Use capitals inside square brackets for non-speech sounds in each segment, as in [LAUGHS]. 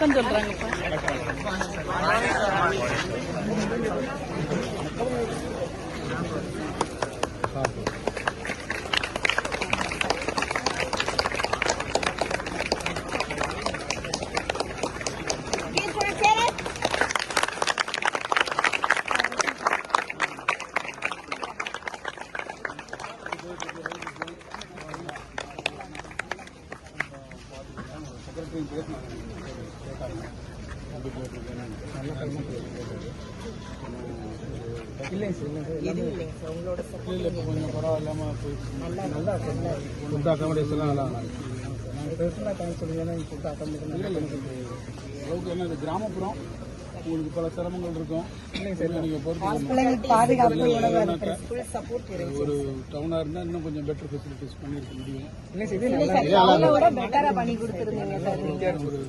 வணக்கம் சொல்றாங்க வணக்கம் சொல்றாங்கப்பா கொஞ்சம் பரவாயில்லாம போயிடுச்சு நல்லா ஃபுட் அக்காமடேஷன்லாம் நல்லா பெர்சனலாக தேங்க்ஸ் சொல்லுங்கன்னா ஃபுட் அக்காமடேஷன் இல்லை இல்லை அளவுக்கு என்ன இது கிராமப்புறம் உங்களுக்கு பல சிரமங்கள் இருக்கும். நீங்கள் ஒரு டவுனாக இருந்தால் இன்னும் கொஞ்சம் பெட்டர் ஃபெசிலிட்டிஸ் பண்ணியிருக்க முடியும். பெட்டரா ஒரு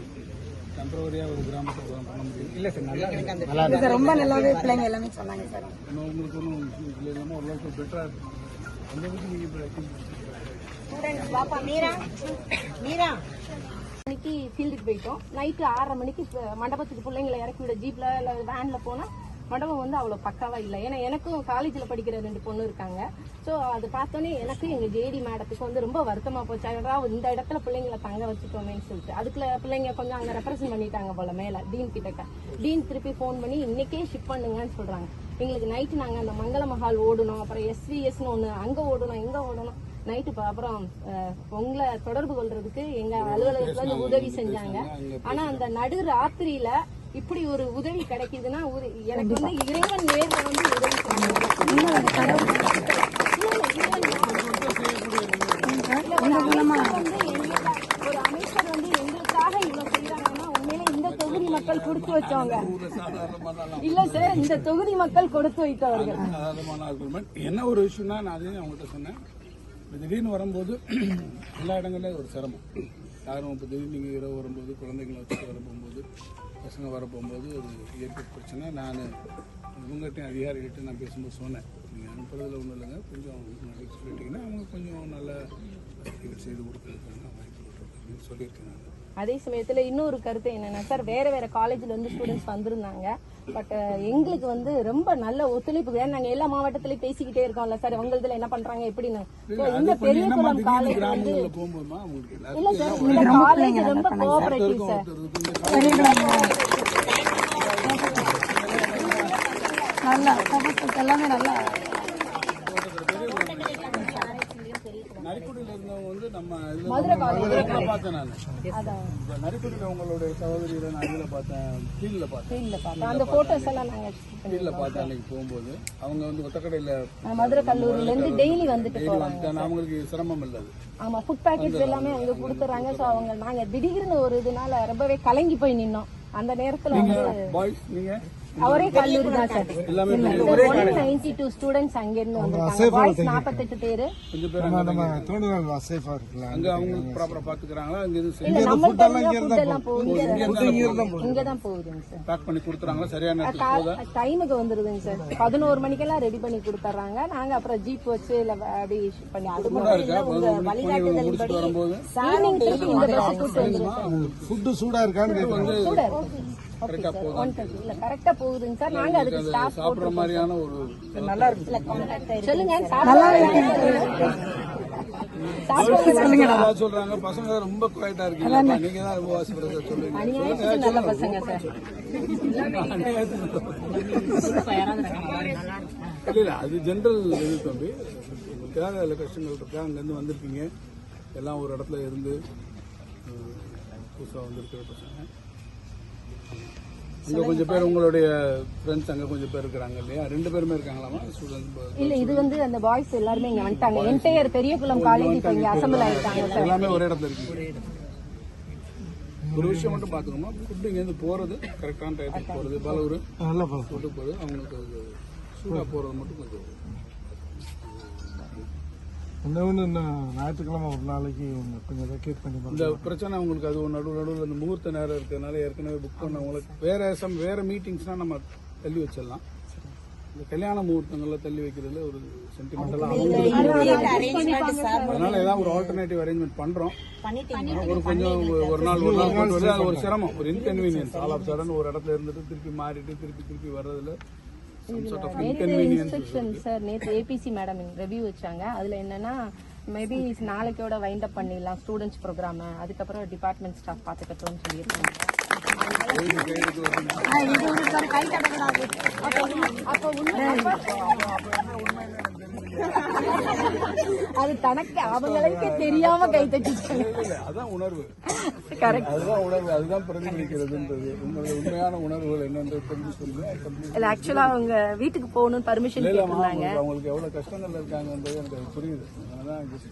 டெம்பரவரியாக ஒரு கிராமத்தை பண்ண முடியும். இல்லை சார் நல்லா ரொம்ப நல்லாவே பிள்ளைங்க எல்லாமே சொன்னாங்க சார். உங்களுக்கு ஒன்றும் இல்லை. இல்லாமல் ஓரளவுக்கு பெட்டராக இருக்கும் அந்த அளவுக்கு நீங்கள் இப்போ மீரா. மீரா. மணிக்கு ஃபீல்டுக்கு போயிட்டோம். நைட்டு ஆறரை மணிக்கு மண்டபத்துக்கு பிள்ளைங்களை இறக்கி விட ஜீப்ல இல்லை வேன்ல போனால் மண்டபம் வந்து அவ்வளோ பக்காவாக இல்லை. ஏன்னா எனக்கும் காலேஜில் படிக்கிற ரெண்டு பொண்ணு இருக்காங்க. ஸோ அது பார்த்தோன்னே எனக்கு எங்கள் ஜேடி மேடத்துக்கு வந்து ரொம்ப வருத்தமாக போச்சு. அதாவது இந்த இடத்துல பிள்ளைங்களை தங்க வச்சுட்டோமேன்னு சொல்லிட்டு. அதுக்குள்ள பிள்ளைங்க கொஞ்சம் அங்கே ரெப்ரசன்ட் பண்ணிட்டாங்க போல மேலே டீன் கிட்டக்க. டீன் திருப்பி ஃபோன் பண்ணி இன்னைக்கே ஷிப் பண்ணுங்கன்னு சொல்கிறாங்க எங்களுக்கு நைட்டு நாங்கள் அந்த மங்கள மஹால் ஓடணும். அப்புறம் எஸ்விஎஸ்னு ஒன்று அங்கே ஓடணும் இங்கே ஓடணும். நைட்டு அப்புறம் உங்களை தொடர்பு கொள்றதுக்கு எங்க அலுவலகத்துல வந்து உதவி செஞ்சாங்க. ஆனா அந்த நடு ராத்திரியில இப்படி ஒரு உதவி கிடைக்குதுன்னா எனக்கு வந்து இறைவன் நேர்ல வந்து உதவி செஞ்சாங்க. ஒரு அமைச்சர் வந்து ஒரு அமைச்சர் வந்து எங்களுக்காக இவ்வளவு செய்யறாங்கன்னா உண்மையிலே இந்த தொகுதி மக்கள் கொடுத்து வச்சவங்க. இல்ல சார் இந்த தொகுதி மக்கள் கொடுத்து வைத்தவர்கள். என்ன ஒரு விஷயம்னா நான் அதையும் அவங்ககிட்ட சொன்னேன். திடீர்னு வரும்போது [CLEARS THROAT] எல்லா இடங்கள்லையும் ஒரு சிரமம். யாரும் இப்போ திடீர்னு நீங்கள் இரவு வரும்போது குழந்தைங்களை வச்சுட்டு வர போகும்போது பசங்க வர போகும்போது ஒரு இயற்கை பிரச்சனை. நான் இவங்ககிட்ட அதிகாரிகிட்ட நான் பேசும்போது சொன்னேன். நீங்கள் அனுப்புறதுல ஒன்றும் இல்லைங்க. கொஞ்சம் நாளைக்கு சொல்லிட்டீங்கன்னா அவங்க கொஞ்சம் நல்ல செய்து கொடுக்குறதுக்கான வாய்ப்பு அப்படின்னு சொல்லியிருக்கேன் நான். அதே சமயத்துல இன்னொரு கருத்து என்னன்னா சார் வேற வேற காலேஜ்ல இருந்து ஸ்டூடெண்ட்ஸ் வந்திருந்தாங்க. பட் எங்களுக்கு வந்து ரொம்ப நல்ல ஒத்துழைப்பு ஏன்னா நாங்க எல்லா மாவட்டத்திலயும் பேசிக்கிட்டே இருக்கோம்ல சார் உங்களதுல என்ன பண்றாங்க எப்படின்னு. இந்த பெரிய குளம் காலேஜ் வந்து இல்ல சார் இந்த காலேஜ் ரொம்ப கோஆபரேட்டிவ் சார் நல்லா எல்லாமே நல்லா நரிக்குடியில் இருந்தவங்க வந்து நம்ம இதுல மதுரை மதுரையில் பார்த்தேன் நான். அதான் இப்போ நரிக்குடியில் உங்களுடைய சகோதரியை நான் இதில் பார்த்தேன் ஃபீல்டில் பார்த்தேன். ஃபீல்ட்ல பார்த்தோம் அந்த போட்டோஸ் எல்லாம் நாங்க shoot பண்ணி- ஃபீல்டில் பார்த்தேன் அன்னைக்கு போகும்போது. அவங்க வந்து ஒத்தக்கடையில் நான் மதுரை கல்லூரியில இருந்து டெய்லி வந்துட்டு போறாங்க வந்துட்டாங்க அவங்களுக்கு சிரமம் இல்லை அது. ஆமா ஃபுட் பேக்கெட்ஸ் எல்லாமே அங்க கொடுத்துறாங்க. சோ அவங்க நாங்க திடீர்னு ஒரு இதனால ரொம்பவே கலங்கி போய் நின்னோம். அந்த நேரத்துல வந்து பாய்ஸ் அவரே கல்லூரி தான் சார். நைன்டி டூ ஸ்டூடெண்ட்ஸ் அங்க இருந்து வந்திருக்காங்க. நாற்பத்தெட்டு பேரு. சேஃபா இருக்குல்ல அங்கே அங்கே இல்ல நம்மள்ட்ட எல்லாம் போகுது. இங்க தான் போகுதுங்க சார். பேக் பண்ணி கொடுத்துறாங்களா? சரியான நேரத்துக்கு டைமுக்கு வந்துருதுங்க சார். பதினோரு மணிக்கெல்லாம் ரெடி பண்ணி கொடுத்துறாங்க. நாங்க அப்புறம் ஜீப் வச்சு இல்ல அப்படி பண்ணி அது மட்டும் உங்க வழிகாட்டுதலின்படி வரும்போது? ஈவினிங் திருப்பி இந்த பஸ் கூட்டு வந்துருக்கோம் ஃபுட்டு சூடா இருக்கான்னு கூட இல்ல கரெக்டா போகுதுங்க சார் நாங்க அதுக்கு ஸ்டாஃப் சாப்பிட்ற மாதிரியான ஒரு நல்லா இருக்கு. சொல்லுங்க. நல்லா சொல்றாங்க. பசங்க ரொம்ப குவைட்டா இருக்கீங்க. நீங்க தான் ரொம்ப வாசிப்படுறத சொல்லுங்க. நல்ல பசங்க சார். இல்ல இல்ல அது ஜென்ரல் இது தம்பி. அதில் கஷ்டங்கள் இருக்கா? அங்கேருந்து வந்திருக்கீங்க. எல்லாம் ஒரு இடத்துல இருந்து அஹ், புதுசா வந்திருக்கிற பசங்க. அங்க கொஞ்சம் பேர் உங்களுடைய ஃப்ரெண்ட்ஸ் அங்க கொஞ்சம் பேர் இருக்கிறாங்க இல்லையா? ரெண்டு பேருமே இருக்காங்களாமா ஸ்டூடெண்ட்ஸ் இல்ல இது வந்து அந்த பாய்ஸ் எல்லாருமே இங்க வந்துட்டாங்க. என்டையர் பெரியகுளம் காலேஜ் இப்ப இங்க அசம்பிள் ஆயிட்டாங்க சார். எல்லாமே ஒரே இடத்துல இருக்கீங்க. ஒரு விஷயம் மட்டும் பார்த்துக்கோமா ஃபுட்டு இங்கேருந்து போகிறது கரெக்டான டயத்துக்கு போகிறது பலவரு நல்லா போகும் ஃபுட்டு போகிறது அவங்களுக்கு அது சூடாக போகிறது மட்டும் கொஞ்சம். இன்னொன்று ஞாயிற்றுக்கிழமை ஒரு நாளைக்கு கொஞ்சம் வெக்கேட் பண்ணி இந்த பிரச்சனை உங்களுக்கு அது ஒரு நடுவு நடுவில் இந்த முகூர்த்த நேரம் இருக்கிறதுனால ஏற்கனவே புக் பண்ணவங்களுக்கு வேற சம் வேற மீட்டிங்ஸ்னால் நம்ம தள்ளி வச்சிடலாம். இந்த கல்யாண முகூர்த்தங்கள்ல தள்ளி வைக்கிறதுல ஒரு சென்டிமெண்டலாக அதனால ஏதாவது ஒரு ஆல்டர்னேட்டிவ் அரேஞ்ச்மெண்ட் பண்றோம். ஒரு கொஞ்சம் ஒரு- நாள் ஒரு நாள் ஒரு சிரமம். ஒரு இன்கன்வீனியன்ஸ் ஆல் ஆஃப் சடன் ஒரு இடத்துல இருந்துட்டு திருப்பி மாறிட்டு திருப்பி திருப்பி வர்றதுல inconvenience இன்ஸ்ட்ரக்ஷன் சார் நேற்று ஏபிசி மேடம் ரிவ்யூ வச்சாங்க. அதுல என்னன்னா மேபி நாளைக்கோட வைண்ட் அப் பண்ணிடலாம் ஸ்டூடெண்ட்ஸ் ப்ரோக்ராம் அதுக்கப்புறம் டிபார்ட்மெண்ட் ஸ்டாஃப் பார்த்துக்கட்டும்னு சொல்லியிருக்காங்க. அப்ப உண்மை- [LAUGHS] அது தனக்கு அவங்களுக்கே தெரியாம கை தட்டிச்சாங்க இல்ல, அதான் உணர்வு. கரெக்ட் அதுதான் உணர்வு அதுதான் பிரதிபலிக்கிறதுன்றது. உங்களுடைய உண்மையான உணர்வுகள் என்னன்றது தெரிஞ்சு சொல்லுங்க இல்ல ஆக்சுவலா அவங்க வீட்டுக்கு போகணும்னு பர்மிஷன் கேட்டிருந்தாங்க. அவங்களுக்கு எவ்வளவு கஷ்டங்கள்ல இருக்காங்கன்றது எனக்கு புரியுது. just